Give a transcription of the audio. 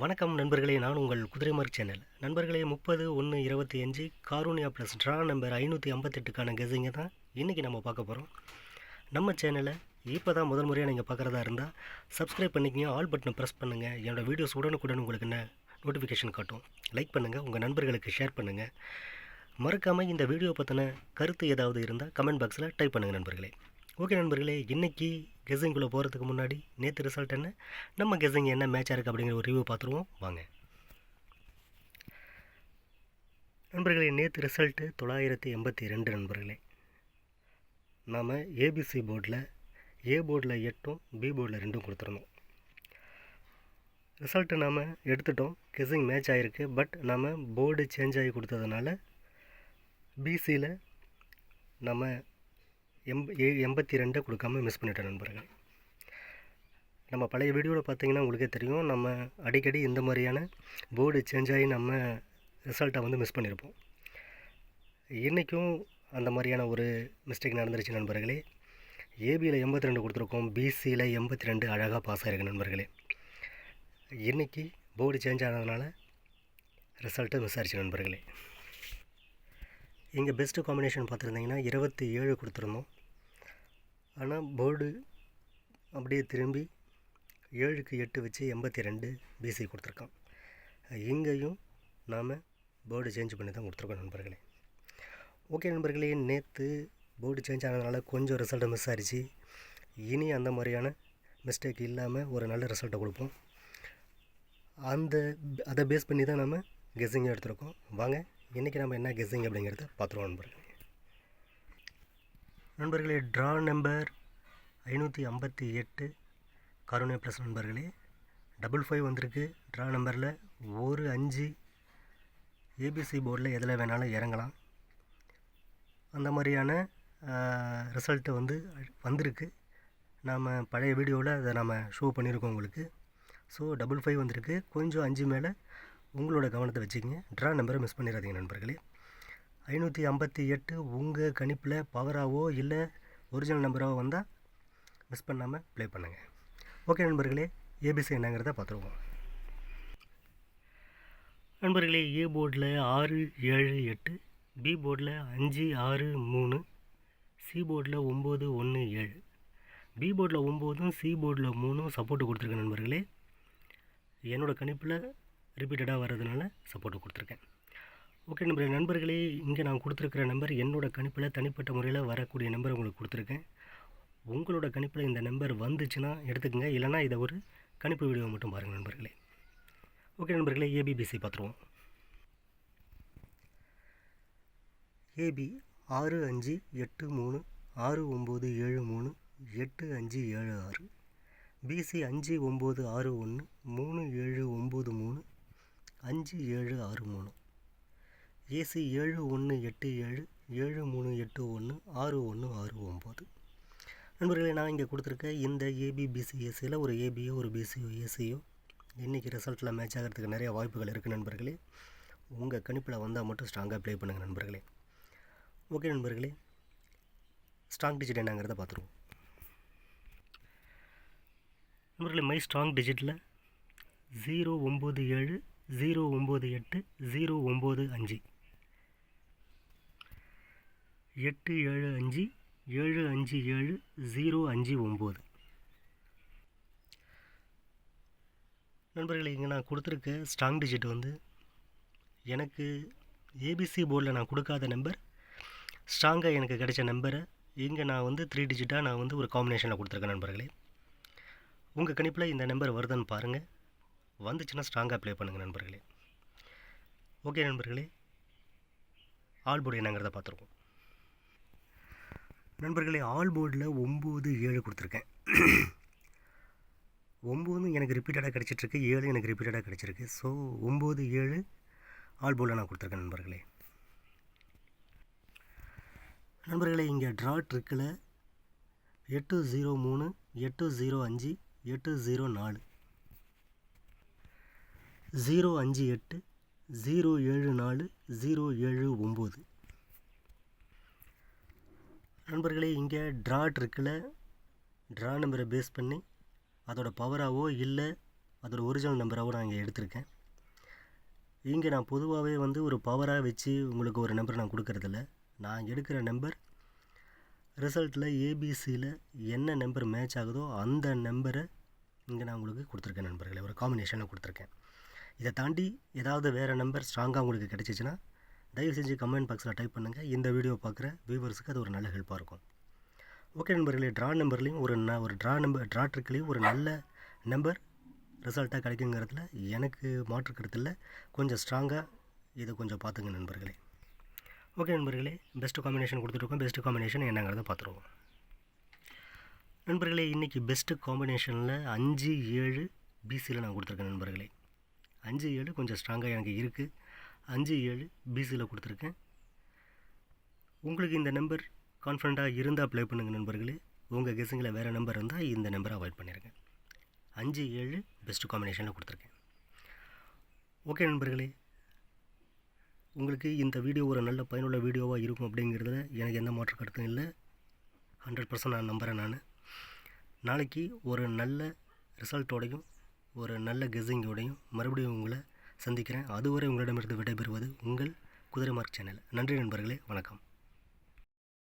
வணக்கம் நண்பர்களே நான் உங்கள் குதிரைமார்க் சேனல். நண்பர்களே முப்பது ஒன்று இருபத்தி அஞ்சு காரூனியா ப்ளஸ் ட்ரா நம்பர் ஐநூற்றி ஐம்பத்தெட்டுக்கான கெஸிங்க தான் இன்றைக்கி நம்ம பார்க்க போகிறோம் நம்ம சேனலை இப்போ தான் முதல் முறையாக நீங்கள் பார்க்குறதா இருந்தால் சப்ஸ்கிரைப் பண்ணிக்கங்க ஆல் பட்டனை ப்ரெஸ் பண்ணுங்கள் என்னோடய வீடியோஸ் உடனுக்குடன் உங்களுக்கு என்ன நோட்டிஃபிகேஷன் காட்டும். லைக் பண்ணுங்கள் உங்கள் நண்பர்களுக்கு ஷேர் பண்ணுங்கள் மறக்காமல் இந்த வீடியோ பற்றின கருத்து ஏதாவது இருந்தால் கமெண்ட் பாக்ஸில் டைப் பண்ணுங்கள் நண்பர்களே. ஓகே நண்பர்களே இன்றைக்கி கெஸிங்குள்ளே போகிறதுக்கு முன்னாடி நேற்று ரிசல்ட் என்ன? நம்ம கெஸிங் என்ன மேட்சாக இருக்குது அப்படிங்கிற ஒரு ரிவ்யூ பார்த்துருவோம். வாங்க. நண்பர்களே நேற்று ரிசல்ட்டு தொள்ளாயிரத்தி எண்பத்தி ரெண்டு நண்பர்களே. நாம் ஏபிசி போர்டில் ஏ போர்டில் எட்டும் பி போர்டில் ரெண்டும் கொடுத்துருந்தோம். ரிசல்ட்டு நாம் எடுத்துட்டோம். கெஸிங் மேட்ச் ஆகிருக்கு பட் நாம் போர்டு சேஞ்ச் ஆகி கொடுத்ததுனால பிசியில் நம்ம எம்ப ஏ எண்பத்தி ரெண்டை கொடுக்காம மிஸ் பண்ணிட்டேன் நண்பர்கள். நம்ம பழைய வீடியோவில் பார்த்தீங்கன்னா உங்களுக்கே தெரியும் நம்ம அடிக்கடி இந்த மாதிரியான போர்டு சேஞ்ச் ஆகி நம்ம ரிசல்ட்டை வந்து மிஸ் பண்ணியிருப்போம் இன்றைக்கும் அந்த மாதிரியான ஒரு மிஸ்டேக் நடந்துருச்சு நண்பர்களே. ஏபியில் எண்பத்தி ரெண்டு கொடுத்துருக்கோம் பிசியில் எண்பத்தி ரெண்டு அழகாக பாஸ் ஆகிருக்கு நண்பர்களே. இன்றைக்கி போர்டு சேஞ்ச் ஆனதுனால ரிசல்ட்டை மிஸ் ஆயிடுச்சு நண்பர்களே. எங்கள் பெஸ்ட்டு காம்பினேஷன் பார்த்துருந்தீங்கன்னா இருபத்தி ஏழு கொடுத்துருந்தோம். ஆனால் போர்டு அப்படியே திரும்பி ஏழுக்கு எட்டு வச்சு எண்பத்தி ரெண்டு பிசி கொடுத்துருக்கான். இங்கேயும் நாம் போர்டு சேஞ்ச் பண்ணி தான் கொடுத்துருக்கோம் நண்பர்களே. ஓகே நண்பர்களே நேற்று போர்டு சேஞ்ச் ஆனதுனால கொஞ்சம் ரிசல்ட்டை மிஸ் ஆகிடுச்சு இனி அந்த மாதிரியான மிஸ்டேக் இல்லாமல் ஒரு நல்ல ரிசல்ட்டை கொடுப்போம். அந்த அதை பேஸ் பண்ணி தான் நம்ம கெஸ்ஸிங்காக எடுத்துருக்கோம். வாங்க இன்றைக்கி நம்ம என்ன கெஸ்ஸிங் அப்படிங்கிறத பார்த்துருவோம் நண்பர்களே. நண்பர்களே ட்ரா நம்பர் ஐநூற்றி ஐம்பத்தி எட்டு. கருணை ப்ளஸ் நண்பர்களே டபுள் ஃபைவ் வந்திருக்கு. ட்ரா நம்பரில் ஒரு அஞ்சு. ஏபிசி போர்டில் எதில் வேணாலும் இறங்கலாம். அந்த மாதிரியான ரிசல்ட்டு வந்து வந்திருக்கு. நாம் பழைய வீடியோவில் அதை நம்ம ஷோ பண்ணியிருக்கோம் உங்களுக்கு. ஸோ டபுள் ஃபைவ் வந்திருக்கு. கொஞ்சம் அஞ்சு மேலே உங்களோட கவனத்தை வச்சுக்கிங்க. ட்ரா நம்பரை மிஸ் பண்ணிடாதீங்க நண்பர்களே. ஐநூற்றி ஐம்பத்தி எட்டு உங்கள் கணிப்பில் பவராகவோ இல்லை ஒரிஜினல் நம்பராகவோ வந்தால் மிஸ் பண்ணாமல் ப்ளே பண்ணுங்கள் ஓகே நண்பர்களே. ஏபிசி என்னங்கிறத பார்த்துருவோம். நண்பர்களே ஏ போர்டில் ஆறு ஏழு எட்டு பி போர்டில் அஞ்சு ஆறு மூணு சி போர்டில் ஒம்பது ஒன்று ஏழு. பி போர்டில் ஒம்போதும் சி போர்டில் மூணும் சப்போர்ட்டு கொடுத்துருக்கேன் நண்பர்களே. என்னோடய கணிப்பில் ரிப்பீட்டடாக வர்றதுனால சப்போர்ட்டு கொடுத்துருக்கேன். ஓகே நம்பர் நண்பர்களே இங்கே நான் கொடுத்துருக்குற நம்பர் என்னோடய கணிப்பில் தனிப்பட்ட முறையில் வரக்கூடிய நம்பர் உங்களுக்கு கொடுத்துருக்கேன். உங்களோட கணிப்பில் இந்த நம்பர் வந்துச்சுன்னா எடுத்துக்கங்க. இல்லைனா இதை ஒரு கணிப்பு வீடியோ மட்டும் பாருங்கள் நண்பர்களே. ஓகே நண்பர்களே ஏபிபிசி பார்த்துருவோம். ஏபி ஆறு அஞ்சு எட்டு மூணு ஆறு ஒம்பது ஏழு மூணு எட்டு அஞ்சு ஏழு ஆறு. பிசி அஞ்சு ஒம்பது ஆறு ஒன்று மூணு ஏழு ஒம்பது மூணு அஞ்சு ஏழு ஆறு மூணு. ஏசி ஏழு ஒன்று எட்டு ஏழு ஏழு மூணு எட்டு ஒன்று ஆறு ஒன்று ஆறு ஒம்பது. நண்பர்களே நான் இங்கே கொடுத்துருக்க இந்த ஏபிபிசி ஏசியில் ஒரு ஏபியோ ஒரு பிசியோ ஏசியோ இன்றைக்கி ரிசல்ட்டில் மேட்ச் ஆகிறதுக்கு நிறைய வாய்ப்புகள் இருக்குது நண்பர்களே. உங்கள் கணிப்பில் வந்தால் மட்டும் ஸ்ட்ராங்காக ப்ளே பண்ணுங்கள் நண்பர்களே. ஓகே நண்பர்களே ஸ்ட்ராங் டிஜிட் என்னங்கிறத பார்த்துருவோம். நண்பர்களே மை ஸ்ட்ராங் டிஜிட்டில் ஜீரோ ஒம்பது ஏழு ஜீரோ ஒம்பது எட்டு ஜீரோ ஒம்பது அஞ்சு. எட்டு ஏழு அஞ்சு ஏழு அஞ்சு ஏழு ஜீரோ அஞ்சு ஒம்பது. நண்பர்களே இங்கே நான் கொடுத்துருக்க ஸ்ட்ராங் டிஜிட் வந்து எனக்கு ஏபிசி போர்டில் நான் கொடுக்காத நம்பர் ஸ்ட்ராங்காக எனக்கு கிடைச்ச நம்பரை இங்கே நான் வந்து த்ரீ டிஜிட்டாக நான் வந்து ஒரு காம்பினேஷனில் கொடுத்துருக்கேன் நண்பர்களே. உங்கள் கணிப்பில் இந்த நம்பர் வருதுன்னு பாருங்கள் வந்துச்சுன்னா ஸ்ட்ராங்காக ப்ளே பண்ணுங்கள் நண்பர்களே. ஓகே நண்பர்களே ஆல் போர்டு என்னங்கிறத பார்த்துருக்கோம் நண்பர்களே ஆல் போர்டில் ஒம்பது ஏழு கொடுத்துருக்கேன். ஒம்பது எனக்கு ரிப்பீட்டடாக கிடச்சிட்ருக்கு ஏழு எனக்கு ரிப்பீட்டடாக கிடச்சிருக்கு. ஸோ ஒம்பது ஏழு ஆல் போர்டில் நான் கொடுத்துருக்கேன் நண்பர்களே. நண்பர்களே இங்கே ட்ரா ட்ரிக்கில் எட்டு ஜீரோ மூணு எட்டு ஜீரோ அஞ்சு எட்டு ஜீரோ நாலு. ஜீரோ அஞ்சு எட்டு ஜீரோ ஏழு நாலு ஜீரோ ஏழு ஒம்பது. நண்பர்களே இங்கே ட்ரா இருக்குல்ல ட்ரா நம்பரை பேஸ் பண்ணி அதோடய பவராகவோ இல்லை அதோடய ஒரிஜினல் நம்பராகவோ நான் இங்கே எடுத்திருக்கேன். இங்கே நான் பொதுவாகவே வந்து ஒரு பவராக வச்சு உங்களுக்கு ஒரு நம்பர் நான் கொடுக்கறதில்ல. நான் எடுக்கிற நம்பர் ரிசல்ட்டில் ஏபிசியில் என்ன நம்பர் மேட்ச் ஆகுதோ அந்த நம்பரை இங்கே நான் உங்களுக்கு கொடுத்துருக்கேன் நண்பர்களே. ஒரு காம்பினேஷனில் கொடுத்துருக்கேன். இதை தாண்டி ஏதாவது வேறு நம்பர் ஸ்ட்ராங்காக உங்களுக்கு கிடச்சிச்சின்னா தயவு செஞ்சு கமெண்ட் பாக்ஸில் டைப் பண்ணுங்கள் இந்த வீடியோ பார்க்குற வியூவர்ஸுக்கு அது ஒரு நல்ல ஹெல்ப்பாக இருக்கும். ஓகே நண்பர்களே ட்ரா நம்பர்லேயும் ஒரு ந ஒரு ட்ரா நம்பர் ட்ரா ட்ரிக்லேயும் ஒரு நல்ல நம்பர் ரிசல்ட்டாக கிடைக்குங்கிறதுல எனக்கு மாற்று கொஞ்சம் ஸ்ட்ராங்காக இதை கொஞ்சம் பார்த்துங்க நண்பர்களே. ஓகே நண்பர்களே பெஸ்ட்டு காம்பினேஷன் கொடுத்துட்ருக்கோம் பெஸ்ட்டு காம்பினேஷன் என்னங்கிறத பார்த்துருவோம். நண்பர்களே இன்றைக்கி பெஸ்ட்டு காம்பினேஷனில் அஞ்சு ஏழு பிசியில் நான் கொடுத்துருக்கேன் நண்பர்களே. அஞ்சு ஏழு கொஞ்சம் ஸ்ட்ராங்காக எனக்கு இருக்குது அஞ்சு ஏழு பிசியில் கொடுத்துருக்கேன். உங்களுக்கு இந்த நம்பர் கான்ஃபிடண்ட்டாக இருந்தால் ப்ளே பண்ணுங்கள் நண்பர்களே. உங்கள் கெஸுங்கில் வேறு நம்பர் இருந்தால் இந்த நம்பரை அவாய்ட் பண்ணிடுங்க அஞ்சு ஏழு பெஸ்ட்டு காம்பினேஷனில் கொடுத்துருக்கேன். ஓகே நண்பர்களே. உங்களுக்கு இந்த வீடியோ ஒரு நல்ல பயனுள்ள வீடியோவாக இருக்கும் அப்படிங்கிறதுல எனக்கு எந்த மாற்று கருத்தும் இல்லை. ஹண்ட்ரட் பர்சன்ட் நான் நம்புகிறேன் நான். நாளைக்கு ஒரு நல்ல ரிசல்ட்டோடையும் ஒரு நல்ல கெஸ்ஸிங்கோடையும் மறுபடியும் உங்களை சந்திக்கிறேன். அதுவரை உங்களிடமிருந்து விடைபெறுவது உங்கள் குதிரை மார்க் சேனல். நன்றி நண்பர்களே வணக்கம்.